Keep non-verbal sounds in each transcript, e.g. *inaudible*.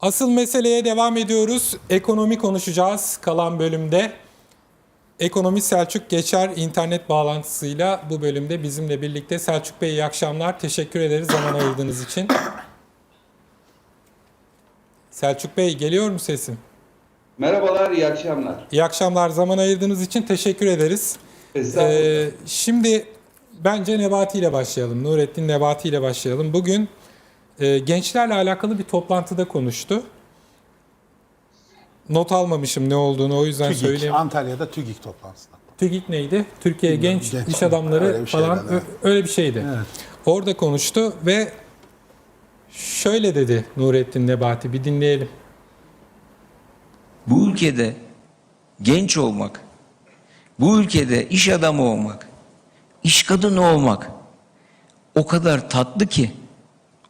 Asıl meseleye devam ediyoruz. Ekonomi konuşacağız kalan bölümde. Ekonomi Selçuk Geçer internet bağlantısıyla bu bölümde bizimle birlikte. Selçuk Bey iyi akşamlar. Teşekkür ederiz zaman ayırdığınız için. Selçuk Bey geliyor mu sesim? Merhabalar, iyi akşamlar. İyi akşamlar. Zaman ayırdığınız için teşekkür ederiz. Ee, şimdi bence Nebati ile başlayalım. Nurettin Nebati ile başlayalım. Bugün e, gençlerle alakalı bir toplantıda konuştu. Not almamışım ne olduğunu o yüzden TÜGİK, söyleyeyim. Antalya'da TÜGİK toplantısında. TÜGİK neydi? Türkiye Genç, Genç İş Öyle Adamları bir falan şeyden, evet. öyle bir şeydi. Evet. Orada konuştu ve şöyle dedi Nurettin Nebati bir dinleyelim. bu ülkede genç olmak, bu ülkede iş adamı olmak, iş kadını olmak o kadar tatlı ki,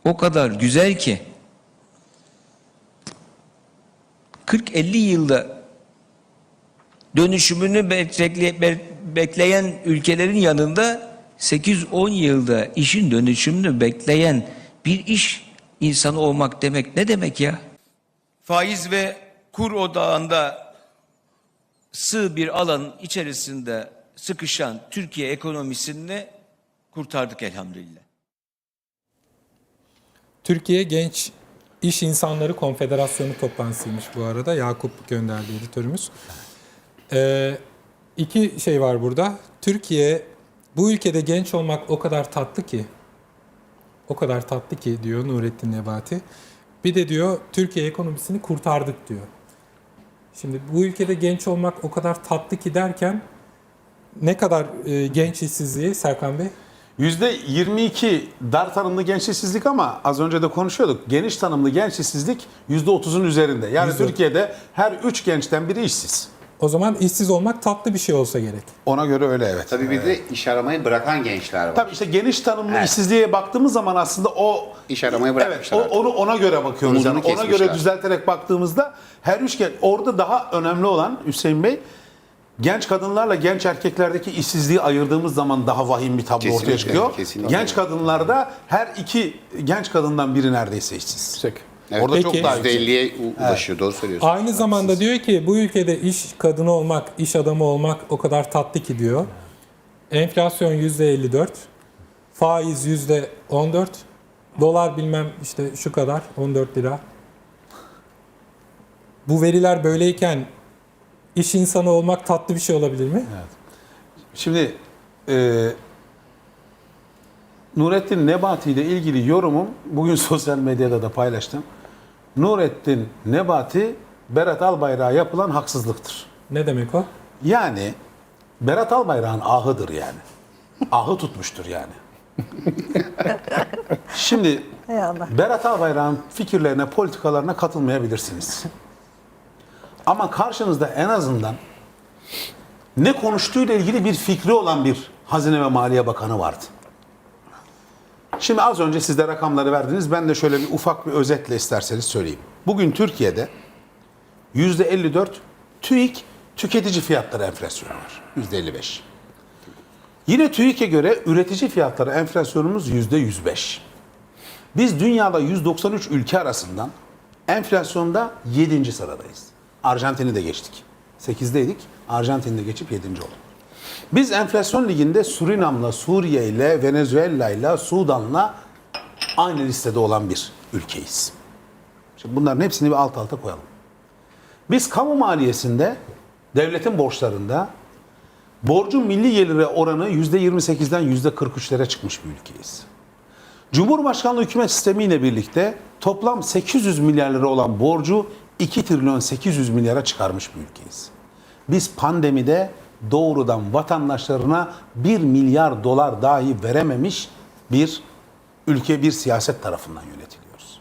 o kadar güzel ki 40-50 yılda dönüşümünü bekle- be- bekleyen ülkelerin yanında 8-10 yılda işin dönüşümünü bekleyen bir iş insanı olmak demek ne demek ya? Faiz ve kur odağında sığ bir alanın içerisinde sıkışan Türkiye ekonomisini kurtardık elhamdülillah. Türkiye Genç İş İnsanları Konfederasyonu toplantısıymış bu arada. Yakup gönderdi editörümüz. Ee, iki şey var burada. Türkiye, bu ülkede genç olmak o kadar tatlı ki, o kadar tatlı ki diyor Nurettin Nebati. Bir de diyor Türkiye ekonomisini kurtardık diyor. Şimdi bu ülkede genç olmak o kadar tatlı ki derken ne kadar e, genç işsizliği Serkan Bey? %22 dar tanımlı genç işsizlik ama az önce de konuşuyorduk. Geniş tanımlı genç işsizlik %30'un üzerinde. Yani Yüzde- Türkiye'de her 3 gençten biri işsiz. O zaman işsiz olmak tatlı bir şey olsa gerek. Ona göre öyle evet. Tabii bir de iş aramayı bırakan gençler var. Tabii işte geniş tanımlı Evet. işsizliğe baktığımız zaman aslında o İş aramayı Evet, bırakmışlar o- artık. onu ona göre bakıyoruz. Umudunu Yani ona kesmişler. göre düzelterek baktığımızda her üç gen orada daha önemli olan Hüseyin Bey genç kadınlarla genç erkeklerdeki işsizliği ayırdığımız zaman daha vahim bir tablo ortaya Kesinlikle, çıkıyor. kesinlikle. Genç kadınlarda her iki genç kadından biri neredeyse işsiz. Evet, Orada Peki. çok daha yüksek. %50'ye u- ulaşıyor. Doğru söylüyorsun. Aynı zamanda diyor ki bu ülkede iş kadını olmak, iş adamı olmak o kadar tatlı ki diyor. Enflasyon %54, faiz %14, dolar bilmem işte şu kadar 14 lira. Bu veriler böyleyken iş insanı olmak tatlı bir şey olabilir mi? Şimdi e, Nurettin Nebati ile ilgili yorumum bugün *laughs* sosyal medyada da paylaştım. Nurettin Nebati Berat Albayrak'a yapılan haksızlıktır. Ne demek o? Yani Berat Albayrak'ın ahıdır yani. Ahı tutmuştur yani. *laughs* Şimdi. Berat Albayrak'ın fikirlerine, politikalarına katılmayabilirsiniz. Ama karşınızda en azından ne konuştuğuyla ilgili bir fikri olan bir Hazine ve Maliye Bakanı vardı. Şimdi az önce siz de rakamları verdiniz. Ben de şöyle bir ufak bir özetle isterseniz söyleyeyim. Bugün Türkiye'de %54 TÜİK tüketici fiyatları enflasyonu var. %55. Yine TÜİK'e göre üretici fiyatları enflasyonumuz %105. Biz dünyada 193 ülke arasından enflasyonda 7. sıradayız. Arjantin'i de geçtik. 8'deydik. Arjantin'i de geçip 7. olduk. Biz enflasyon liginde Surinam'la, Suriye ile, Venezuela ile, Sudan'la aynı listede olan bir ülkeyiz. Şimdi bunların hepsini bir alt alta koyalım. Biz kamu maliyesinde, devletin borçlarında borcun milli gelire oranı %28'den %43'lere çıkmış bir ülkeyiz. Cumhurbaşkanlığı hükümet sistemiyle birlikte toplam 800 milyar lira olan borcu 2 trilyon 800 milyara çıkarmış bir ülkeyiz. Biz pandemide doğrudan vatandaşlarına 1 milyar dolar dahi verememiş bir ülke bir siyaset tarafından yönetiliyoruz.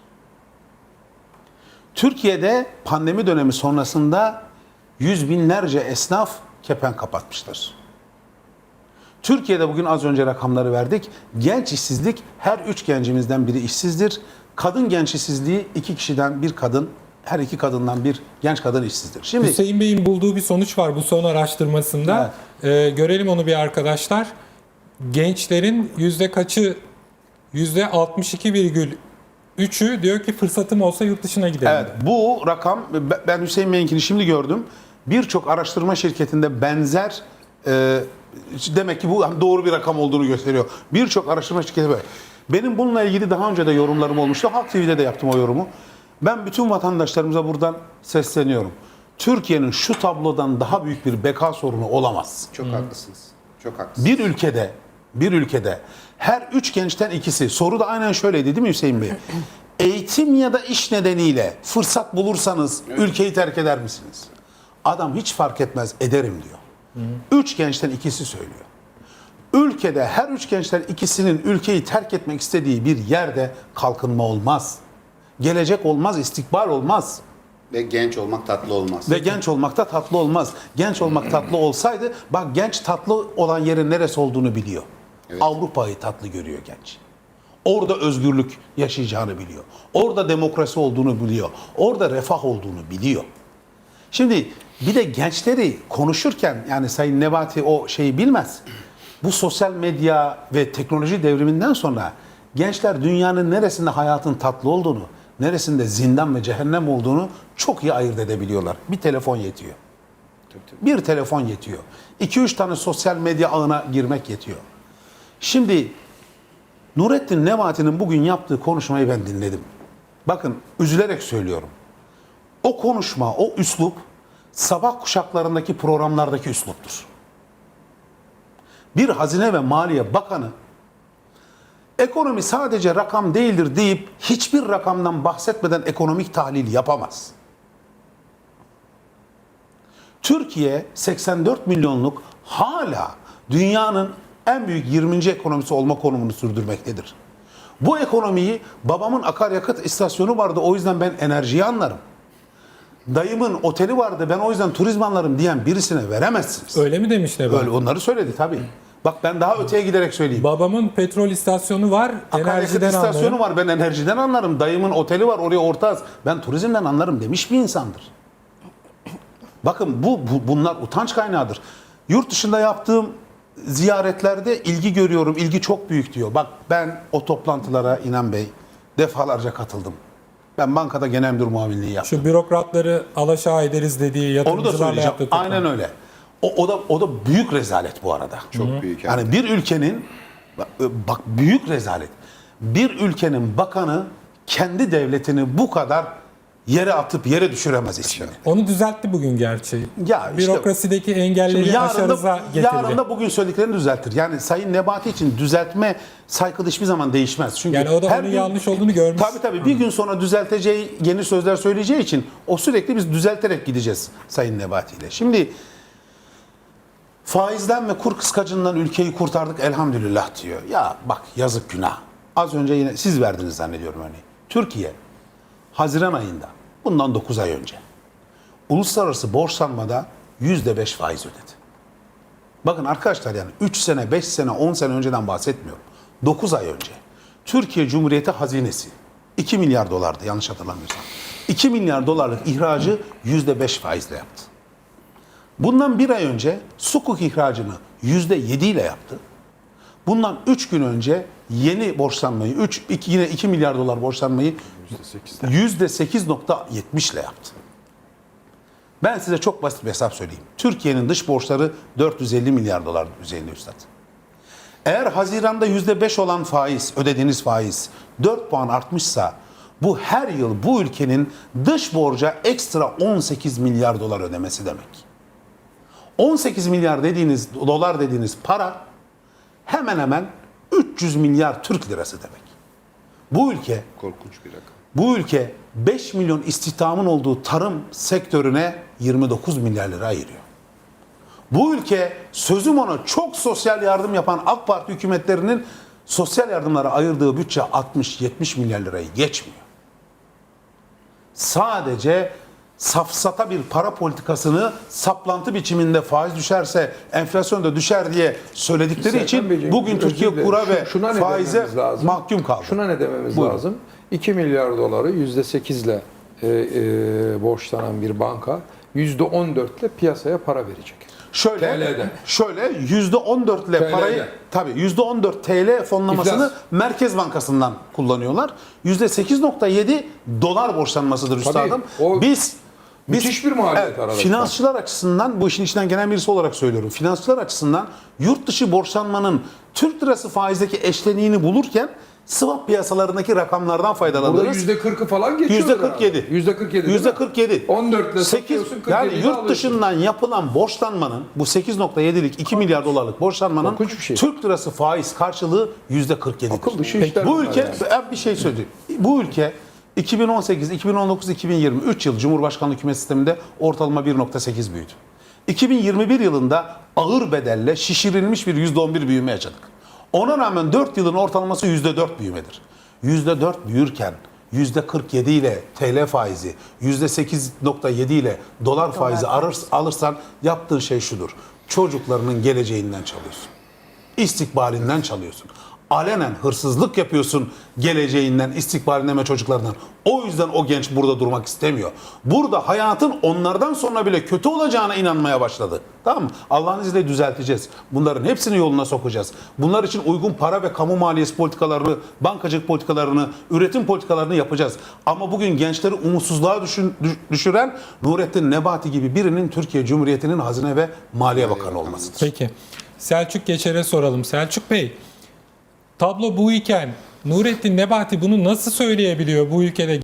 Türkiye'de pandemi dönemi sonrasında yüz binlerce esnaf kepen kapatmışlar. Türkiye'de bugün az önce rakamları verdik. Genç işsizlik her üç gencimizden biri işsizdir. Kadın genç işsizliği iki kişiden bir kadın, her iki kadından bir genç kadın işsizdir. Şimdi Hüseyin Bey'in bulduğu bir sonuç var bu son araştırmasında. Ee, görelim onu bir arkadaşlar. Gençlerin yüzde kaçı yüzde 62,3 Üçü diyor ki fırsatım olsa yurt dışına giderim. Evet bu rakam be- ben Hüseyin Bey'inkini şimdi gördüm. Birçok araştırma şirketinde benzer e, demek ki bu doğru bir rakam olduğunu gösteriyor. Birçok araştırma şirketi böyle. Benim bununla ilgili daha önce de yorumlarım olmuştu. Halk TV'de de yaptım o yorumu. Ben bütün vatandaşlarımıza buradan sesleniyorum. Türkiye'nin şu tablodan daha büyük bir beka sorunu olamaz. Çok haklısınız. Çok haklısınız. Bir ülkede bir ülkede her üç gençten ikisi soru da aynen şöyleydi değil mi Hüseyin Bey? *laughs* Eğitim ya da iş nedeniyle fırsat bulursanız ülkeyi terk eder misiniz? Adam hiç fark etmez ederim diyor. Üç gençten ikisi söylüyor. Ülkede her üç gençten ikisinin ülkeyi terk etmek istediği bir yerde kalkınma olmaz. Gelecek olmaz, istikbal olmaz. Ve genç olmak tatlı olmaz. Ve genç olmak da tatlı olmaz. Genç olmak tatlı olsaydı bak genç tatlı olan yerin neresi olduğunu biliyor. Avrupa'yı tatlı görüyor genç. Orada özgürlük yaşayacağını biliyor. Orada demokrasi olduğunu biliyor. Orada refah olduğunu biliyor. Şimdi bir de gençleri konuşurken yani Sayın Nebati o şeyi bilmez. Bu sosyal medya ve teknoloji devriminden sonra gençler dünyanın neresinde hayatın tatlı olduğunu, neresinde zindan ve cehennem olduğunu çok iyi ayırt edebiliyorlar. Bir telefon yetiyor. Bir telefon yetiyor. 2-3 tane sosyal medya ağına girmek yetiyor. Şimdi Nurettin Nebati'nin bugün yaptığı konuşmayı ben dinledim. Bakın üzülerek söylüyorum. O konuşma, o üslup sabah kuşaklarındaki programlardaki üsluptur. Bir Hazine ve Maliye Bakanı ekonomi sadece rakam değildir deyip hiçbir rakamdan bahsetmeden ekonomik tahlil yapamaz. Türkiye 84 milyonluk hala dünyanın en büyük 20. ekonomisi olma konumunu sürdürmektedir. Bu ekonomiyi babamın akaryakıt istasyonu vardı o yüzden ben enerjiyi anlarım. Dayımın oteli vardı ben o yüzden turizm anlarım diyen birisine veremezsiniz. Öyle mi demiş Nebati? Öyle onları söyledi tabii. Bak ben daha öteye giderek söyleyeyim. Babamın petrol istasyonu var, Akaryakıt enerjiden istasyonu anlarım. var ben enerjiden anlarım. Dayımın oteli var oraya ortağız. Ben turizmden anlarım demiş bir insandır. Bakın bu, bu bunlar utanç kaynağıdır. Yurt dışında yaptığım ziyaretlerde ilgi görüyorum. İlgi çok büyük diyor. Bak ben o toplantılara İnan Bey defalarca katıldım. Ben bankada genel müdür muavinliği yaptım. Şu bürokratları alaşağı ederiz dediği Onu da yatırımcılarla söyleyeceğim. yaptığı toplantı. Aynen öyle. O, o da o da büyük rezalet bu arada. Çok büyük. Yani bir ülkenin bak, büyük rezalet. Bir ülkenin bakanı kendi devletini bu kadar yere atıp yere düşüremez ismini. Onu düzeltti bugün gerçi. Ya işte- Bürokrasideki engelleri yarın aşarıza da, getirdi. yarın da bugün söylediklerini düzeltir. Yani Sayın Nebati için düzeltme saykılı hiçbir zaman değişmez. Çünkü Yani o da onun yanlış olduğunu görmüş. Tabii tabii bir gün sonra düzelteceği yeni sözler söyleyeceği için o sürekli biz düzelterek gideceğiz Sayın Nebati ile. Şimdi faizden ve kur kıskacından ülkeyi kurtardık elhamdülillah diyor. Ya bak yazık günah. Az önce yine siz verdiniz zannediyorum örneği. Türkiye Haziran ayında bundan 9 ay önce uluslararası borçlanmada %5 faiz ödedi. Bakın arkadaşlar yani 3 sene, 5 sene, 10 sene önceden bahsetmiyorum. 9 ay önce Türkiye Cumhuriyeti hazinesi 2 milyar dolardı yanlış hatırlamıyorsam. 2 milyar dolarlık ihracı %5 faizle yaptı. Bundan bir ay önce sukuk ihracını %7 ile yaptı. Bundan 3 gün önce yeni borçlanmayı, 3, 2, yine 2 milyar dolar borçlanmayı %8.70 ile yaptı. Ben size çok basit bir hesap söyleyeyim. Türkiye'nin dış borçları 450 milyar dolar düzeyinde üstad. Eğer Haziran'da %5 olan faiz, ödediğiniz faiz 4 puan artmışsa bu her yıl bu ülkenin dış borca ekstra 18 milyar dolar ödemesi demek. 18 milyar dediğiniz dolar dediğiniz para hemen hemen 300 milyar Türk lirası demek. Bu ülke Korkunç bir rakam. bu ülke 5 milyon istihdamın olduğu tarım sektörüne 29 milyar lira ayırıyor. Bu ülke sözüm ona çok sosyal yardım yapan AK Parti hükümetlerinin sosyal yardımlara ayırdığı bütçe 60-70 milyar lirayı geçmiyor. Sadece safsata bir para politikasını saplantı biçiminde faiz düşerse enflasyon da düşer diye söyledikleri Serkan için Beyciğim, bugün Türkiye kura ve şuna faize lazım? mahkum kaldı. Şuna ne dememiz Buyurun. lazım? 2 milyar doları %8 ile e, e, borçlanan bir banka %14 ile piyasaya para verecek. Şöyle TL'de. şöyle yüzde 14 ile TL'de. parayı tabii yüzde 14 TL fonlamasını İflas. Merkez Bankası'ndan kullanıyorlar. Yüzde 8.7 dolar borçlanmasıdır üstadım. o Biz müthiş bir maliyet arada. Finansçılar açısından bu işin içinden gelen birisi olarak söylüyorum. Finansçılar açısından yurt dışı borçlanmanın Türk lirası faizdeki eşleniğini bulurken swap piyasalarındaki rakamlardan Burada faydalanırız. yüzde 40'ı falan geçiyor. Yüzde 47. Yüzde 47. Yüzde 47. 14 ile 8, satıyorsun, 47 yani yurt alıyorsun. dışından yapılan borçlanmanın bu 8.7'lik 2 milyar dolarlık borçlanmanın şey. Türk lirası faiz karşılığı yüzde 47'dir. Akıl dışı işler Bu ülke yani. bir şey söyleyeyim. Bu ülke 2018, 2019, 2020 3 yıl Cumhurbaşkanlığı hükümet sisteminde ortalama 1.8 büyüdü. 2021 yılında ağır bedelle şişirilmiş bir %11 büyüme yaşadık. Ona rağmen 4 yılın ortalaması %4 büyümedir. %4 büyürken %47 ile TL faizi, %8.7 ile dolar faizi arır, alırsan yaptığın şey şudur. Çocuklarının geleceğinden çalıyorsun istikbalinden çalıyorsun. Alenen hırsızlık yapıyorsun geleceğinden, istikbalinden ve çocuklarından. O yüzden o genç burada durmak istemiyor. Burada hayatın onlardan sonra bile kötü olacağına inanmaya başladı. Tamam mı? Allah'ın izniyle düzelteceğiz. Bunların hepsini yoluna sokacağız. Bunlar için uygun para ve kamu maliyesi politikalarını, bankacılık politikalarını, üretim politikalarını yapacağız. Ama bugün gençleri umutsuzluğa düşün- düş- düşüren Nurettin Nebati gibi birinin Türkiye Cumhuriyeti'nin Hazine ve Maliye Bakanı olmasıdır. Peki. Selçuk Geçer'e soralım. Selçuk Bey, tablo bu iken Nurettin Nebati bunu nasıl söyleyebiliyor bu ülkede